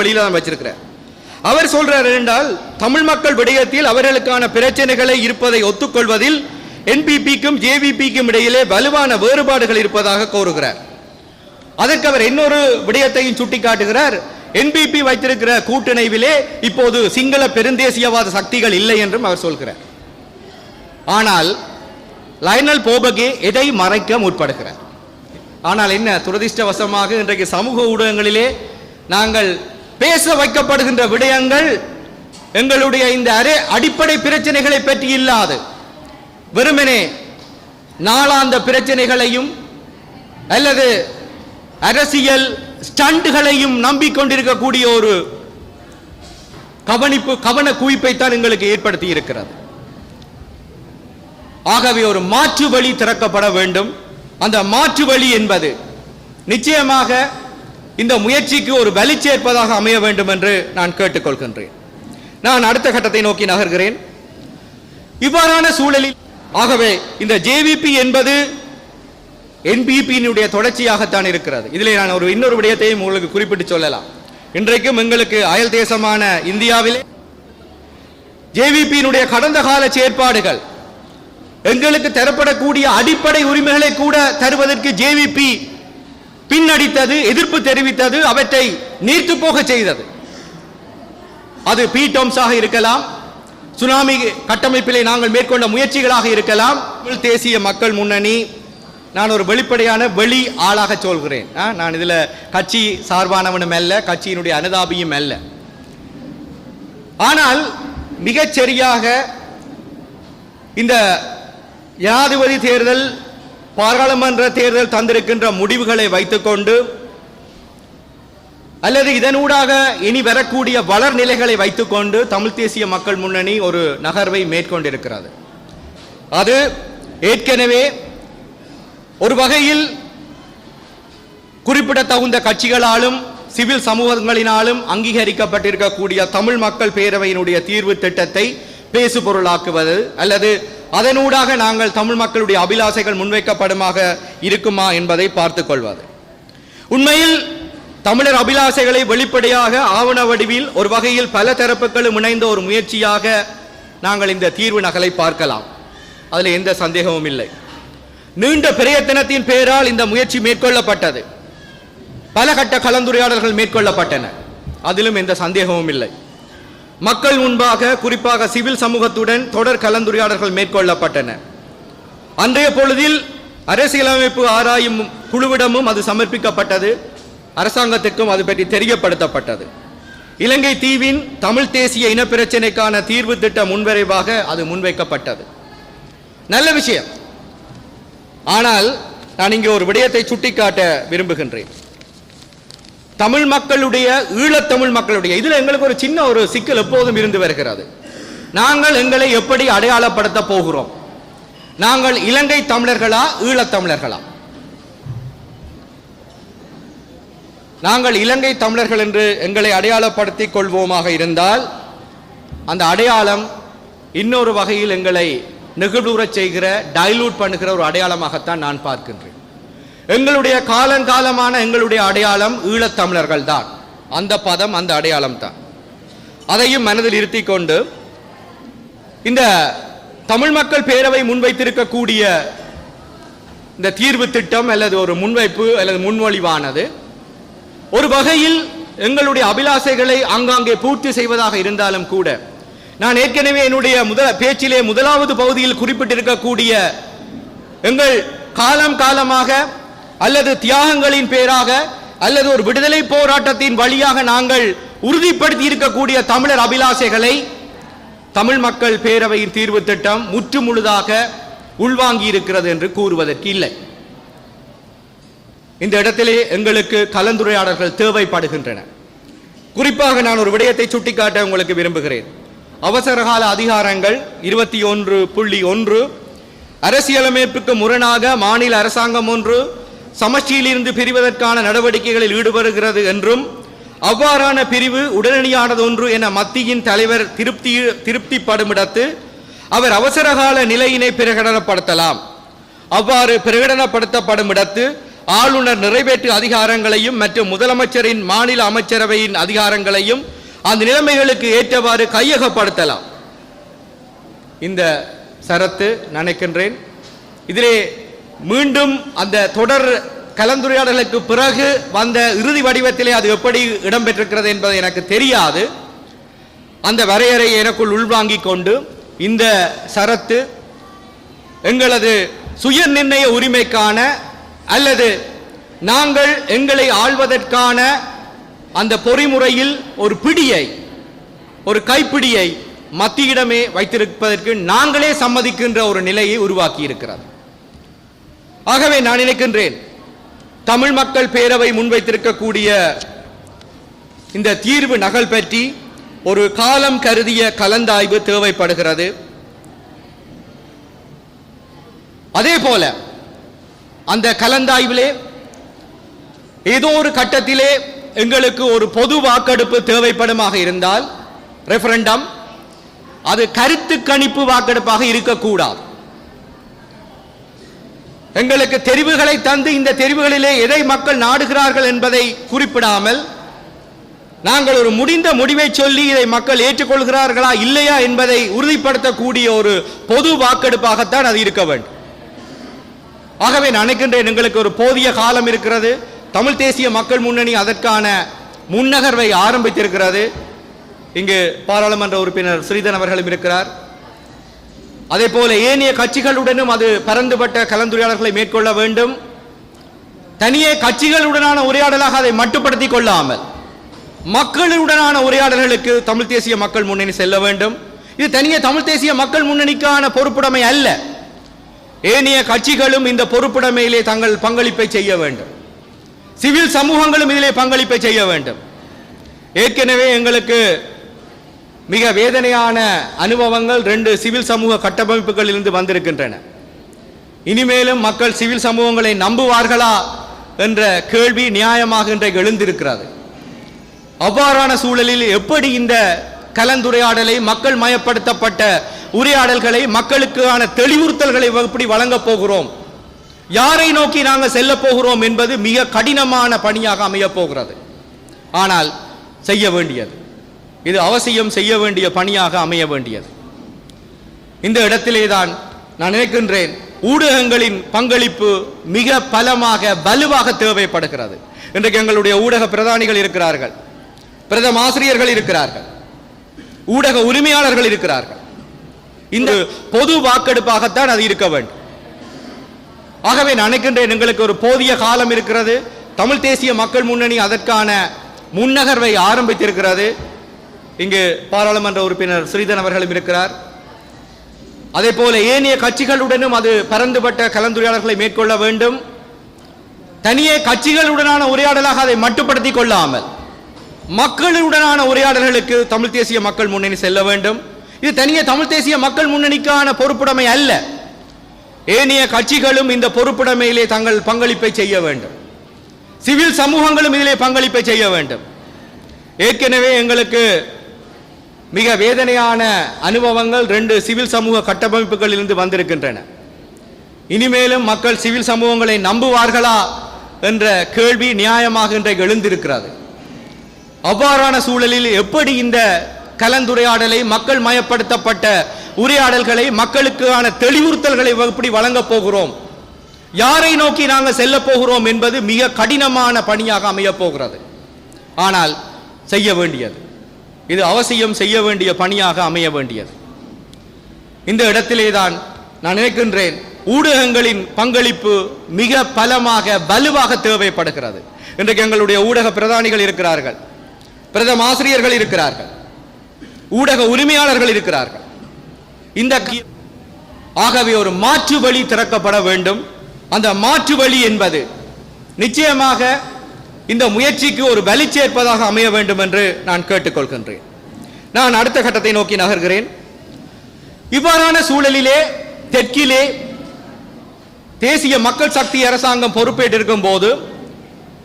வெளியில தான் வச்சிருக்கிறார் அவர் சொல்றார் என்றால் தமிழ் மக்கள் விடயத்தில் அவர்களுக்கான பிரச்சனைகளை இருப்பதை ஒத்துக்கொள்வதில் என்பிபிக்கும் ஜேவிபிக்கும் இடையிலே வலுவான வேறுபாடுகள் இருப்பதாக கூறுகிறார். அதற்கு அவர் இன்னொரு விடயத்தையும் சுட்டிக்காட்டுகிறார். என்பிபி வைத்திருக்கிற கூட்டணிவிலே இப்போது சிங்கள பெருந்தேசியவாத சக்திகள் இல்லை என்றும் அவர் சொல்கிறார். ஆனால் லைனல் போபகே எதை மறைக்க முற்படுகிறார்? ஆனால் என்ன துரதிர்ஷ்டவசமாக இன்றைக்கு சமூக ஊடகங்களிலே நாங்கள் பேச வைக்கப்படுகின்ற விடயங்கள் எங்களுடைய இந்த அரே அடிப்படை பிரச்சனைகளை பற்றி இல்லாது. வெறுமனே நாளாந்த பிரச்சனைகளையும் அல்லது அரசியல் ஸ்டண்ட்களையும் நம்பிக்கொண்டிருக்கக்கூடிய ஒரு கவனிப்பு கவன குவிப்பை தான் எங்களுக்கு ஏற்படுத்தி இருக்கிறது ஆகவே ஒரு மாற்று வழி திறக்கப்பட வேண்டும். அந்த மாற்று வழி என்பது நிச்சயமாக இந்த முயற்சிக்கு ஒரு வலி சேர்ப்பதாக அமைய வேண்டும் என்று நான் கேட்டுக்கொள்கின்றேன். நான் அடுத்த கட்டத்தை நோக்கி நகர்கிறேன். இவ்வாறான சூழலில் ஆகவே இந்த ஜேவிபி என்பது என்பிபியினுடைய தொடர்ச்சியாகத்தான் இருக்கிறது. இதில் நான் ஒரு இன்னொரு விடயத்தையும் உங்களுக்கு குறிப்பிட்டு சொல்லலாம். இன்றைக்கும் எங்களுக்கு அயல் தேசமான இந்தியாவிலே ஜேவிபியினுடைய கடந்த கால செயற்பாடுகள் எங்களுக்கு தரப்படக்கூடிய அடிப்படை உரிமைகளை கூட தருவதற்கு ஜேவிபி பின்னடித்தது எதிர்ப்பு தெரிவித்தது அவற்றை நீர்த்து போக செய்தது. அது பீட்டோம்ஸாக இருக்கலாம். சுனாமி கட்டமைப்பிலே நாங்கள் மேற்கொண்ட முயற்சிகளாக இருக்கலாம். தமிழ் தேசிய மக்கள் முன்னணி. நான் ஒரு வெளிப்படையான வெளி ஆளாக சொல்கிறேன். நான் இதில் கட்சி சார்பானவனும் அல்ல கட்சியினுடைய அனுதாபியும் அல்ல. ஆனால் மிகச் சரியாக இந்த ஜனாதிபதி தேர்தல் பாராளுமன்ற தேர்தல் தந்திருக்கின்ற முடிவுகளை வைத்துக்கொண்டு அல்லது இதனூடாக இனி வரக்கூடிய வளர் நிலைகளை வைத்துக்கொண்டு தமிழ் தேசிய மக்கள் முன்னணி ஒரு நகர்வை மேற்கொண்டிருக்கிறது. அது ஏற்கனவே ஒரு வகையில் குறிப்பிடத்தகுந்த கட்சிகளாலும் சிவில் சமூகங்களினாலும் அங்கீகரிக்கப்பட்டிருக்கக்கூடிய தமிழ் மக்கள் பேரவையினுடைய தீர்வு திட்டத்தை பேசு பொருளாக்குவது அல்லது அதனூடாக நாங்கள் தமிழ் மக்களுடைய அபிலாசைகள் முன்வைக்கப்படுமாக இருக்குமா என்பதை பார்த்துக் கொள்வது. உண்மையில் தமிழர் அபிலாசைகளை வெளிப்படையாக ஆவண வடிவில் ஒரு வகையில் பல தரப்புகளும் இணைந்த ஒரு முயற்சியாக நாங்கள் இந்த தீர்வு நகலை பார்க்கலாம். அதில் எந்த சந்தேகமும் இல்லை. நீண்ட பிரயத்தனத்தின் பெயரால் இந்த முயற்சி மேற்கொள்ளப்பட்டது. பல கட்ட கலந்துரையாடல்கள் மேற்கொள்ளப்பட்டன. அதிலும் எந்த சந்தேகமும் இல்லை. மக்கள் முன்பாக குறிப்பாக சிவில் சமூகத்துடன் தொடர் கலந்துரையாடல்கள் மேற்கொள்ளப்பட்டன. அன்றைய பொழுதில் அரசியலமைப்பு ஆராயும் குழுவிடமும் அது சமர்ப்பிக்கப்பட்டது. அரசாங்கத்திற்கும் அது பற்றி தெரியப்படுத்தப்பட்டது. இலங்கை தீவின் தமிழ் தேசிய இனப்பிரச்சினைக்கான தீர்வு திட்ட முன்வரைவாக அது முன்வைக்கப்பட்டது. நல்ல விஷயம். ஆனால் நான் இங்கே ஒரு விடயத்தை சுட்டிக்காட்ட விரும்புகின்றேன். தமிழ் மக்களுடைய ஈழத்தமிழ் மக்களுடைய இதில் எங்களுக்கு ஒரு சின்ன ஒரு சிக்கல் எப்போதும் இருந்து வருகிறது. நாங்கள் எங்களை எப்படி அடையாளப்படுத்த போகிறோம்? நாங்கள் இலங்கை தமிழர்களா ஈழத்தமிழர்களா நாங்கள் இலங்கை தமிழர்கள் என்று எங்களை அடையாளப்படுத்திக் கொள்வோமாக இருந்தால் அந்த அடையாளம் இன்னொரு வகையில் எங்களை நெகிழ்வுறச் செய்கிற டைலூட் பண்ணுகிற ஒரு அடையாளமாகத்தான் நான் பார்க்கின்றேன். எங்களுடைய காலங்காலமான எங்களுடைய அடையாளம் ஈழத்தமிழர்கள் தான் அந்த பதம் அந்த அடையாளம் தான் அதையும் மனதில் இருத்தி கொண்டு இந்த தமிழ் மக்கள் பேரவை முன்வைத்திருக்கக்கூடிய இந்த தீர்வு திட்டம் அல்லது ஒரு முன்வைப்பு அல்லது முன்மொழிவானது ஒரு வகையில் எங்களுடைய அபிலாசைகளை ஆங்காங்கே பூர்த்தி செய்வதாக இருந்தாலும் கூட நான் ஏற்கனவே என்னுடைய முதல பேச்சிலே முதலாவது பகுதியில் குறிப்பிட்டிருக்கக்கூடிய எங்கள் காலம் காலமாக அல்லது தியாகங்களின் பேராக அல்லது ஒரு விடுதலை போராட்டத்தின் வழியாக நாங்கள் உறுதிப்படுத்தி இருக்கக்கூடிய தமிழர் அபிலாசைகளை தமிழ் மக்கள் பேரவையின் தீர்வு திட்டம் முற்று முழுதாக உள்வாங்கி இருக்கிறது என்று கூறுவதற்கு இல்லை. இந்த இடத்திலே எங்களுக்கு கலந்துரையாடல்கள் தேவைப்படுகின்றன. குறிப்பாக நான் ஒரு விடயத்தை சுட்டிக்காட்ட உங்களுக்கு விரும்புகிறேன். அவசரகால அதிகாரங்கள் இருபத்தி ஒன்று புள்ளி ஒன்று அரசியலமைப்புக்கு முரணாக மாநில அரசாங்கம் ஒன்று சமஷ்டியிலிருந்து பிரிவதற்கான நடவடிக்கைகளில் ஈடுபடுகிறது என்றும் அவ்வாறான பிரிவு உடனடியானது ஒன்று என மத்தியின் தலைவர் திருப்தி திருப்திப்படுமிடத்து அவர் அவசரகால நிலையினை பிரகடனப்படுத்தலாம். அவ்வாறு பிரகடனப்படுத்தப்படும் இடத்து ஆளுநர் நிறைவேற்று அதிகாரங்களையும் மற்றும் முதலமைச்சரின் மாநில அமைச்சரவையின் அதிகாரங்களையும் அந்த நிலைமைகளுக்கு ஏற்றவாறு கையகப்படுத்தலாம். இந்த சரத்து நினைக்கின்றேன். இதிலே மீண்டும் அந்த தொடர் கலந்துரையாடலுக்கு பிறகு வந்த இறுதி வடிவத்திலே அது எப்படி இடம்பெற்றிருக்கிறது என்பது எனக்கு தெரியாது. அந்த வரையறையை எனக்குள் உள்வாங்கிக் கொண்டு இந்த சரத்து எங்களது சுய நிர்ணய உரிமைக்கான அல்லது நாங்கள் எங்களை ஆள்வதற்கான அந்த பொறிமுறையில் ஒரு பிடியை ஒரு கைப்பிடியை மத்தியிடமே வைத்திருப்பதற்கு நாங்களே சம்மதிக்கின்ற ஒரு நிலையை உருவாக்கி இருக்கிறது ஆகவே நான் நினைக்கின்றேன் தமிழ் மக்கள் பேரவை முன்வைத்திருக்கக்கூடிய இந்த தீர்வு நகல் பற்றி ஒரு காலம் கருதிய கலந்தாய்வு தேவைப்படுகிறது. அதே போல அந்த கலந்தாய்விலே ஏதோ ஒரு கட்டத்திலே எங்களுக்கு ஒரு பொது வாக்கெடுப்பு தேவைப்படுமாக இருந்தால் ரெஃபரண்டம் அது கருத்து கணிப்பு வாக்கெடுப்பாக இருக்கக்கூடாது. எங்களுக்கு தெரிவுகளை தந்து இந்த தெரிவுகளிலே எதை மக்கள் நாடுகிறார்கள் என்பதை குறிப்பிடாமல் நாங்கள் ஒரு முடிந்த முடிவை சொல்லி இதை மக்கள் ஏற்றுக்கொள்கிறார்களா இல்லையா என்பதை உறுதிப்படுத்தக்கூடிய ஒரு பொது வாக்கெடுப்பாகத்தான் அது இருக்க வேண்டும். ஆகவே நினைக்கின்றேன் எங்களுக்கு ஒரு போதிய காலம் இருக்கிறது. தமிழ் தேசிய மக்கள் முன்னணி அதற்கான முன்னகர்வை ஆரம்பித்திருக்கிறது. இங்கு பாராளுமன்ற உறுப்பினர் ஸ்ரீதன் அவர்களும் இருக்கிறார். அதே போல ஏனைய கட்சிகளுடனும் அது பரந்துபட்ட கலந்துரையாடல்களை மேற்கொள்ள வேண்டும். தனியே கட்சிகளுடனான உரையாடலாக அதை மட்டுப்படுத்தி கொள்ளாமல் மக்களுடனான உரையாடல்களுக்கு தமிழ் தேசிய மக்கள் முன்னணி செல்ல வேண்டும். இது தனியே தமிழ் தேசிய மக்கள் முன்னணிக்கான பொறுப்புடைமை அல்ல. ஏனைய கட்சிகளும் இந்த பொறுப்புடைமையிலே தங்கள் பங்களிப்பை செய்ய வேண்டும். சிவில் சமூகங்களும் இதிலே பங்களிப்பை செய்ய வேண்டும். ஏற்கனவே எங்களுக்கு மிக வேதனையான அனுபவங்கள் ரெண்டு சிவில் சமூக கட்டமைப்புகளிலிருந்து வந்திருக்கின்றன. இனிமேலும் மக்கள் சிவில் சமூகங்களை நம்புவார்களா என்ற கேள்வி நியாயமாக இன்றைக்கு எழுந்திருக்கிறது. அவ்வாறான சூழலில் எப்படி இந்த கலந்துரையாடலை மக்கள் மயப்படுத்தப்பட்ட உரையாடல்களை மக்களுக்கான தெளிவுறுத்தல்களை எப்படி வழங்கப் போகிறோம்? யாரை நோக்கி நாங்கள் செல்ல போகிறோம் என்பது மிக கடினமான பணியாக அமையப் போகிறது. ஆனால் செய்ய வேண்டியது இது அவசியம் செய்ய வேண்டிய பணியாக அமைய வேண்டியது. இந்த இடத்திலே தான் நான் நினைக்கின்றேன் ஊடகங்களின் பங்களிப்பு மிக பலமாக வலுவாக தேவைப்படுகிறது. இன்றைக்கு எங்களுடைய ஊடக பிரதானிகள் இருக்கிறார்கள். பிரதம ஆசிரியர்கள் இருக்கிறார்கள். ஊடக உரிமையாளர்கள் இருக்கிறார்கள். இந்த பொது வாக்கெடுப்பாகத்தான் அது இருக்க வேண்டும். ஆகவே நான் நினைக்கின்றேன் எங்களுக்கு ஒரு போதிய காலம் இருக்கிறது. தமிழ் தேசிய மக்கள் முன்னணி அதற்கான முன்னகர்வை ஆரம்பித்திருக்கிறது. இங்கு பாராளுமன்ற உறுப்பினர் ஸ்ரீதன் அவர்களும் இருக்கிறார். அதே போல ஏனைய கட்சிகளுடனும் அது பரந்துபட்ட கலந்துரையாடல்களை மேற்கொள்ள வேண்டும். தனியே கட்சிகளுடனான உரையாடலாக அதை மட்டுப்படுத்திக் கொள்ளாமல் மக்களுடனான உரையாடல்களுக்கு தமிழ் தேசிய மக்கள் முன்னணி செல்ல வேண்டும். இது தனியே தமிழ் தேசிய மக்கள் முன்னணிக்கான பொறுப்புடைமை அல்ல. ஏனைய கட்சிகளும் இந்த பொறுப்புடைமையிலே தங்கள் பங்களிப்பை செய்ய வேண்டும். சிவில் சமூகங்களும் இதிலே பங்களிப்பை செய்ய வேண்டும். ஏற்கனவே எங்களுக்கு மிக வேதனையான அனுபவங்கள் ரெண்டு சிவில் சமூக கட்டமைப்புகளிலிருந்து வந்திருக்கின்றன. இனிமேலும் மக்கள் சிவில் சமூகங்களை நம்புவார்களா என்ற கேள்வி நியாயமாக இன்றைக்கு எழுந்திருக்கிறது. அவ்வாறான சூழலில் எப்படி இந்த கலந்துரையாடலை மக்கள் மயப்படுத்தப்பட்ட உரையாடல்களை மக்களுக்கான தெளிவுறுத்தல்களை எப்படி வழங்கப் போகிறோம்? யாரை நோக்கி நாங்கள் செல்ல போகிறோம் என்பது மிக கடினமான பணியாக அமையப் போகிறது. ஆனால் செய்ய வேண்டியது. இது அவசியம் செய்ய வேண்டிய பணியாக அமைய வேண்டியது. இந்த இடத்திலே தான் நான் நினைக்கின்றேன் ஊடகங்களின் பங்களிப்பு மிக பலமாக வலுவாக தேவைப்படுகிறது. இன்றைக்கு எங்களுடைய ஊடக பிரதானிகள் இருக்கிறார்கள். பிரதம ஆசிரியர்கள் இருக்கிறார்கள். ஊடக உரிமையாளர்கள் இருக்கிறார்கள். இந்த ஆகவே ஒரு மாற்று வழி திறக்கப்பட வேண்டும். அந்த மாற்று வழி என்பது நிச்சயமாக இந்த முயற்சிக்கு ஒரு வலி சேர்ப்பதாக அமைய வேண்டும் என்று நான் கேட்டுக்கொள்கின்றேன். நான் அடுத்த கட்டத்தை நோக்கி நகர்கிறேன். இவ்வாறான சூழலிலே தெற்கிலே தேசிய மக்கள் சக்தி அரசாங்கம் பொறுப்பேற்றிருக்கும் போது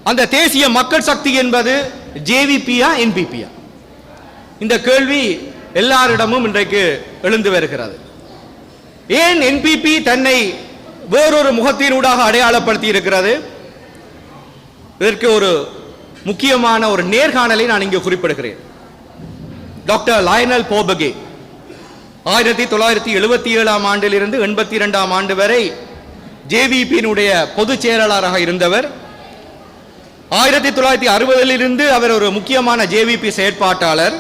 அந்த தேசிய மக்கள் சக்தி என்பது ஜேவிபியா என்பிபியா இந்த கேள்வி எல்லாரிடமும் இன்றைக்கு எழுந்து வருகிறது. ஏன் என்பிபி தன்னை வேறொரு முகத்தினூடாக அடையாளப்படுத்தி இருக்கிறது இதற்கு ஒரு முக்கியமான ஒரு நேர்காணலை நான் இங்கே குறிப்பிடுகிறேன். டாக்டர் லயனல் போபகே ஆயிரத்தி தொள்ளாயிரத்தி எழுபத்தி ஏழாம் ஆண்டிலிருந்து எண்பத்தி இரண்டாம் ஆண்டு வரை ஜேவிபியினுடைய பொதுச் செயலாளராக இருந்தவர். ஆயிரத்தி தொள்ளாயிரத்தி அறுபதிலிருந்து அவர் ஒரு முக்கியமான ஜேவிபி செயற்பாட்டாளர்.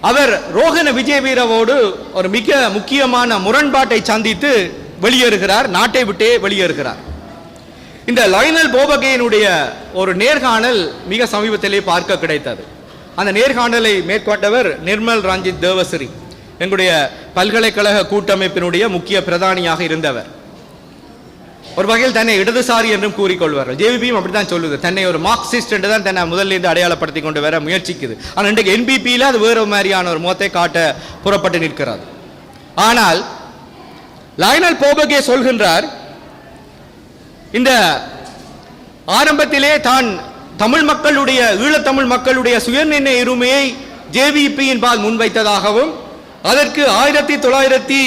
அவர் ரோஹன விஜயவீரவோடு ஒரு மிக முக்கியமான முரண்பாட்டை சந்தித்து வெளியேறுகிறார் நாட்டை விட்டே வெளியேறுகிறார். இந்த லைனல் போபகேனுடைய ஒரு நேர்காணல் மிக சமீபத்திலே பார்க்க கிடைத்தது. அந்த நேர்காணலை மேற்கொண்டவர் நிர்மல் ரஞ்சித் தேவசிரி எங்களுடைய பல்கலைக்கழக கூட்டமைப்பினுடைய முக்கிய பிரதானியாக இருந்தவர். ஒரு வகையில் தன்னை இடதுசாரி என்றும் கூறிக்கொள்வார்கள். ஜேவிபியும் அப்படித்தான் சொல்லுது. தன்னை ஒரு மார்க்சிஸ்ட் என்று தான் தன்னை முதல்ல இருந்து அடையாளப்படுத்தி கொண்டு வர முயற்சிக்குது. ஆனால் இன்றைக்கு என்பிபியில் அது வேறு மாதிரியான ஒரு முகத்தை காட்ட புறப்பட்டு நிற்கிறது. ஆனால் லாயனல் போபகே சொல்கின்றார் இந்த ஆரம்பத்திலே தான் தமிழ் மக்களுடைய ஈழத்தமிழ் மக்களுடைய சுயநிர்ணய உரிமையை ஜேவிபியின் பால் முன்வைத்ததாகவும் அதற்கு ஆயிரத்தி தொள்ளாயிரத்தி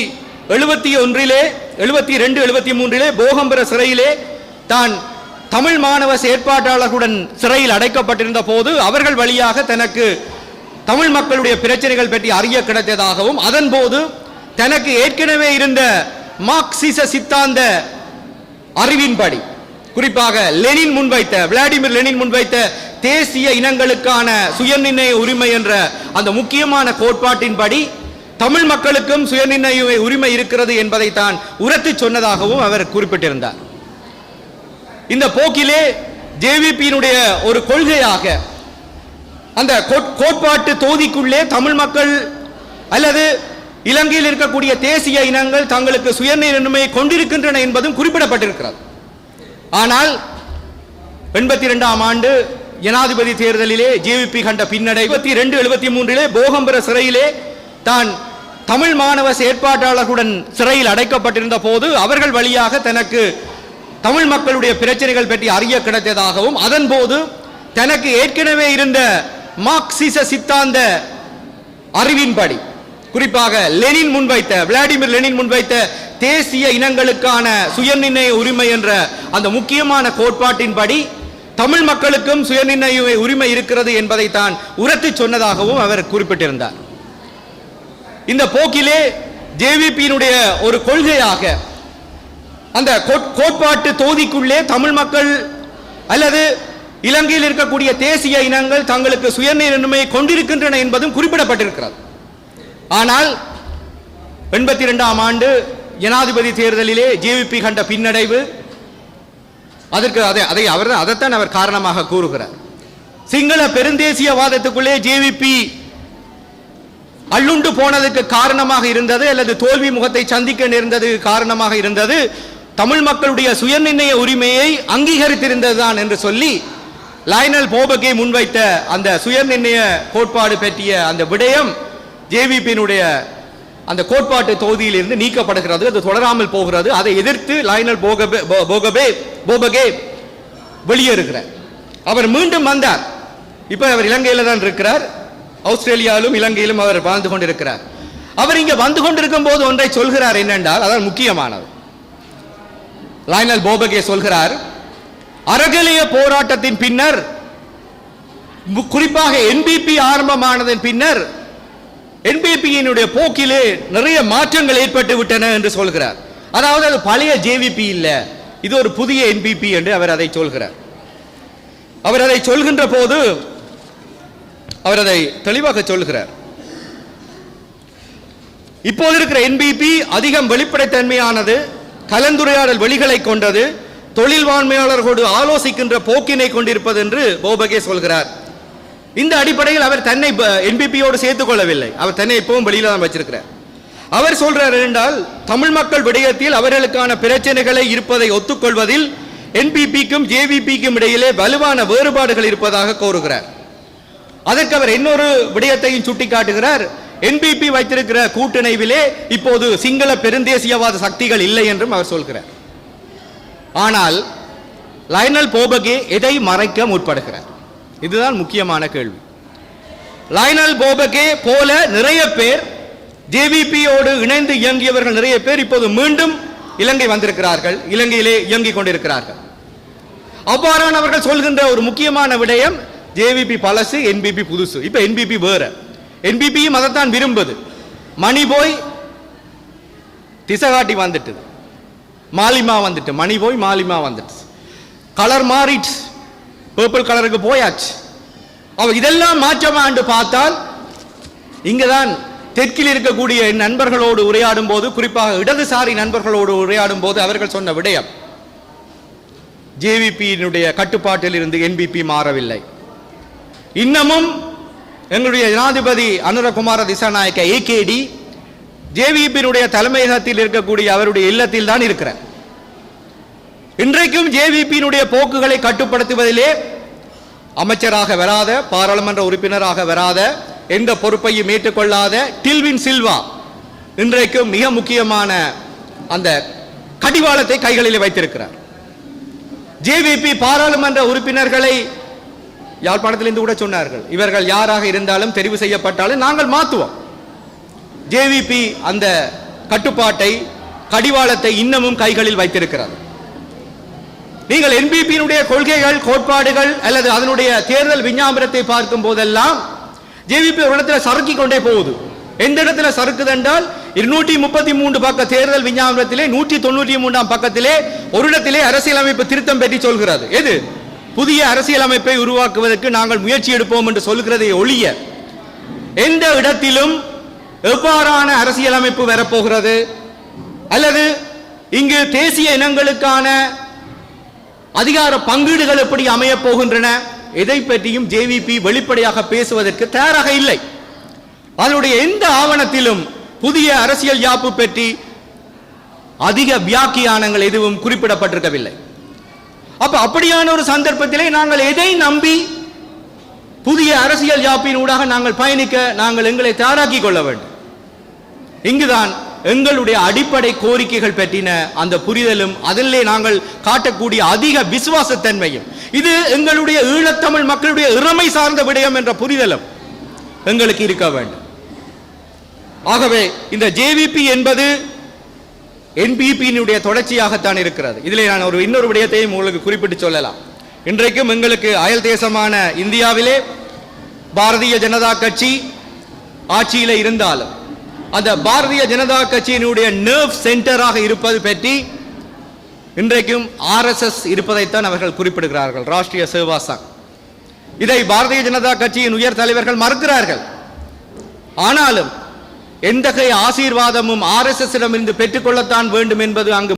எழுபத்தி ஒன்றிலே எழுபத்தி ரெண்டு எழுபத்தி மூன்றிலே போகம்பர சிறையிலே தான் தமிழ் மாணவ செயற்பாட்டாளர்களுடன் சிறையில் அடைக்கப்பட்டிருந்த போது அவர்கள் வழியாக தனக்கு தமிழ் மக்களுடைய பிரச்சனைகள் பற்றி அறிய கிடைத்ததாகவும் அதன் போது தனக்கு ஏற்கனவே இருந்த மார்க்சிச சித்தாந்த அறிவின்படி. குறிப்பாக லெனின் முன்வைத்த விளாடிமிர் லெனின் முன்வைத்த தேசிய இனங்களுக்கான சுயநிர்ணய உரிமை என்ற அந்த முக்கியமான கோட்பாட்டின்படி தமிழ் மக்களுக்கும் சுயநிர்ணய உரிமை இருக்கிறது என்பதை தான் உரத்து சொன்னதாகவும் அவர் குறிப்பிட்டிருந்தார். இந்த போக்கிலே ஜேவிபியினுடைய ஒரு கொள்கையாக அந்த கோட்- கோட்பாட்டு தொகுதிக்குள்ளே தமிழ் மக்கள் அல்லது இலங்கையில் இருக்கக்கூடிய தேசிய இனங்கள் தங்களுக்கு சுயநிர்ணய கொண்டிருக்கின்றன என்பதும் குறிப்பிடப்பட்டிருக்கிறது. ஆனால் எண்பத்தி இரண்டாம் ஆண்டு ஜனாதிபதி தேர்தலிலே ஜேவிபி கண்ட பின்னடை இருபத்தி ரெண்டு எழுபத்தி மூன்றிலே போகம்பர சிறையிலே தான் தமிழ் மாணவ செயற்பாட்டாளர்களுடன் சிறையில் அடைக்கப்பட்டிருந்த போது அவர்கள் வழியாக தனக்கு தமிழ் மக்களுடைய பிரச்சனைகள் பற்றி அறிய கிடைத்ததாகவும் அதன் போது தனக்கு ஏற்கனவே இருந்த மார்க்சிச சித்தாந்த அறிவின்படி குறிப்பாக லெனின் முன்வைத்த விளாடிமிர் லெனின் முன்வைத்த தேசிய இனங்களுக்கான சுயநிர்ணய உரிமை என்ற அந்த முக்கியமான கோட்பாட்டின்படி தமிழ் மக்களுக்கும் சுயநிர்ணய உரிமை இருக்கிறது என்பதை தான் உரத்து சொன்னதாகவும் அவர் குறிப்பிட்டிருந்தார். இந்த போக்கிலே ஜேவிபியினுடைய ஒரு கொள்கையாக அந்த கோட்- கோட்பாட்டு தொகுதிக்குள்ளே தமிழ் மக்கள் அல்லது இலங்கையில் இருக்கக்கூடிய தேசிய இனங்கள் தங்களுக்கு சுயநிர்ணய கொண்டிருக்கின்றன என்பதும் குறிப்பிடப்பட்டிருக்கிறது. ஆனால் எண்பத்தி இரண்டாம் ஆண்டு ஜனாதிபதி தேர்தலிலே ஜேவிபி கண்ட பின்னடைவு அதற்கு அதை அதை அவர் அதைத்தான் அவர் காரணமாக கூறுகிறார். சிங்கள பெருந்தேசியவாதத்துக்குள்ளே ஜேவிபி அள்ளுண்டு போனதுக்கு காரணமாக இருந்தது அல்லது தோல்வி முகத்தை சந்திக்க நேர்ந்தது காரணமாக இருந்தது தமிழ் மக்களுடைய சுயநிர்ணய உரிமையை அங்கீகரித்திருந்ததுதான் என்று சொல்லி லைனல் போபகே முன்வைத்த அந்த சுயநிர்ணய கோட்பாடு பற்றிய அந்த விடயம் ஜேவிபியினுடைய அந்த கோட்பாட்டு தொகுதியிலிருந்து நீக்கப்படுகிறது அது தொடராமல் போகிறது. அதை எதிர்த்து லைனல் போகபே போ- போகபே போபகே வெளியேறுகிறார். அவர் மீண்டும் வந்தார். இப்போ அவர் இலங்கையில தான் இருக்கிறார். ஆஸ்திரேலியாவிலும் இலங்கையிலும் அவர் வாழ்ந்து கொண்டிருக்கிறார். அவர் இங்கே வந்து கொண்டிருக்கும் போது ஒன்றை சொல்கிறார் என்னென்றால் அதான் முக்கியமானது. லைனல் போபகே சொல்கிறார் அறகலிய போராட்டத்தின் பின்னர் குறிப்பாக என்பிபி ஆரம்பமானதன் பின்னர் என்பிபியினுடைய போக்கிலே நிறைய மாற்றங்கள் ஏற்பட்டு விட்டன என்று சொல்கிறார். அதாவது அது பழைய ஜேவிபி இல்லை. இது ஒரு புதிய என்பிபி என்று அவர் அதை சொல்கிறார். அவர் அதை சொல்கின்ற போது அவர் அதை தெளிவாக சொல்கிறார். இப்போது இருக்கிற என்பிபி அதிகம் வெளிப்படைத்தன்மையானது கலந்துரையாடல் வெளிகளை கொண்டது தொழில் வாண்மையாளர்களோடு ஆலோசிக்கின்ற போக்கினை கொண்டிருப்பது என்று போபகே சொல்கிறார். இந்த அடிப்படையில் அவர் தன்னை என்பிபியோடு சேர்த்துக் கொள்ளவில்லை. அவர் தன்னை இப்பவும் வெளியில தான் வச்சிருக்கிறார். அவர் சொல்றார் என்றால் தமிழ் மக்கள் விடயத்தில் அவர்களுக்கான பிரச்சனைகளை இருப்பதை ஒத்துக்கொள்வதில் என்பிபிக்கும் ஜேவிபிக்கும் இடையிலே வலுவான வேறுபாடுகள் இருப்பதாக கோருகிறார் அதற்கு அவர் இன்னொரு விடயத்தையும் சுட்டிக்காட்டுகிறார். என்பிபி வைத்திருக்கிற கூட்டணைவிலே இப்போது சிங்கள பெருந்தேசியவாத சக்திகள் இல்லை என்றும் அவர் சொல்கிறார். ஆனால் லைனல் போபகே எதை மறைக்க முற்படுகிறார்? இதுதான் முக்கியமான கேள்வி. லைனல் போபகே போல நிறைய பேர் ஜேவிபியோடு இணைந்து இயங்கியவர்கள் நிறைய பேர் இப்போது மீண்டும் இலங்கை வந்திருக்கிறார்கள் இலங்கையிலே இயங்கிக் கொண்டிருக்கிறார்கள். அவ்வாறானவர்கள் சொல்கின்ற ஒரு முக்கியமான விடயம் ஜேவிபி பழசு என்பிபி புதுசு. இப்போ என்பிபி வேற. என்பிபியும் அதைத்தான் விரும்புது. மணி போய் திசகாட்டி வந்துட்டு மாலிமா வந்துட்டு மணி போய் மாலிமா வந்துட்டு. கலர் மாறிடுச்சு. பர்பிள் கலருக்கு போயாச்சு. அவ இதெல்லாம் மாற்றமாண்டு பார்த்தால் இங்கதான் தெற்கில் இருக்கக்கூடிய என் நண்பர்களோடு உரையாடும் போது குறிப்பாக இடதுசாரி நண்பர்களோடு உரையாடும் போது அவர்கள் சொன்ன விடயம் ஜேவிபியினுடைய கட்டுப்பாட்டில் இருந்து என்பிபி மாறவில்லை. இன்னமும் எங்களுடைய ஜனாதிபதி அனுரகுமார திசாநாயக்க ஏகேடி ஜேவிபியினுடைய தலைமையகத்தில் இருக்கக்கூடிய அவருடைய இல்லத்தில் தான் இருக்கிறார் இன்றைக்கும் ஜேவிபியினுடைய போக்குகளை கட்டுப்படுத்துவதிலே அமைச்சராக வராத பாராளுமன்ற உறுப்பினராக வராத எந்த பொறுப்பையும் ஏற்றுக்கொள்ளாத டில்வின் சில்வா இன்றைக்கும் மிக முக்கியமான அந்த கடிவாளத்தை கைகளில் வைத்திருக்கிறார். ஜேவிபி பாராளுமன்ற உறுப்பினர்களை யாழ்ப்பாணத்திலிருந்து கூட சொன்னார்கள். இவர்கள் யாராக இருந்தாலும் தெரிவு செய்யப்பட்டாலும் நாங்கள் மாற்றுவோம் ஜேவிபி அந்த கட்டுப்பாட்டை கடிவாளத்தை இன்னமும் கைகளில் வைத்திருக்கிறார். நீங்கள் என்பிபியினுடைய கொள்கைகள் கோட்பாடுகள் அல்லது அதனுடைய தேர்தல் விஞ்ஞாபனத்தை பார்க்கும் போதெல்லாம் ஜேவிபி ஒரு இடத்துல சறுக்கி கொண்டே போகுது. எந்த இடத்துல சறுக்குது என்றால் இருநூற்றி முப்பத்தி மூன்று பக்க தேர்தல் விஞ்ஞாபனத்திலே நூற்றி தொண்ணூற்றி மூன்றாம் பக்கத்திலே ஒரு இடத்திலே அரசியலமைப்பு திருத்தம் பற்றி சொல்கிறது. எது? புதிய அரசியலமைப்பை உருவாக்குவதற்கு நாங்கள் முயற்சி எடுப்போம் என்று சொல்கிறதை ஒழிய எந்த இடத்திலும் எவ்வாறான அரசியலமைப்பு வரப்போகிறது? அல்லது இங்கு தேசிய இனங்களுக்கான அதிகார பங்கீடுகள் எப்படி அமையப் போகின்றன? எதை பற்றியும் ஜேவிபி வெளிப்படையாக பேசுவதற்கு தயாராக இல்லை. அதனுடைய எந்த ஆவணத்திலும் புதிய அரசியல் யாப்பு பற்றி அதிக வியாக்கியானங்கள் எதுவும் குறிப்பிடப்பட்டிருக்கவில்லை. அப்ப அப்படியான ஒரு சந்தர்ப்பத்திலே நாங்கள் எதை நம்பி புதிய அரசியல் யாப்பின் ஊடாக நாங்கள் பயணிக்க நாங்கள் எங்களை தயாராக்கி கொள்ள வேண்டும்? இங்குதான் எங்களுடைய அடிப்படை கோரிக்கைகள் பற்றின அந்த புரிதலும் அதிலே நாங்கள் காட்டக்கூடிய அதிக விசுவாசத்தன்மையும் இது எங்களுடைய ஈழத்தமிழ் மக்களுடைய இறமை சார்ந்த விடயம் என்ற புரிதலும் எங்களுக்கு இருக்க வேண்டும். ஆகவே இந்த ஜேவிபி என்பது என்பிபியினுடைய தொடர்ச்சியாகத்தான் இருக்கிறது. இதில் நான் ஒரு இன்னொரு விடயத்தையும் உங்களுக்கு குறிப்பிட்டு சொல்லலாம். இன்றைக்கும் எங்களுக்கு அயல் தேசமான இந்தியாவிலே பாரதிய ஜனதா கட்சி ஆட்சியில இருந்தாலும் அந்த பாரதிய ஜனதா கட்சியினுடைய நர்வ் சென்டராக இருப்பது பற்றி இன்றைக்கும் ஆர்எஸ்எஸ் இருப்பதைத்தான் அவர்கள் குறிப்பிடுகிறார்கள். ராஷ்டிரிய சேவா சங். இதை பாரதிய ஜனதா கட்சியின் உயர் தலைவர்கள் மறுக்கிறார்கள். ஆனாலும் எந்தகைய ஆசீர்வாதமும் ஆர்எஸ்எஸ் இடமிருந்து பெற்றுக்கொள்ளத்தான் வேண்டும் என்பது அங்கு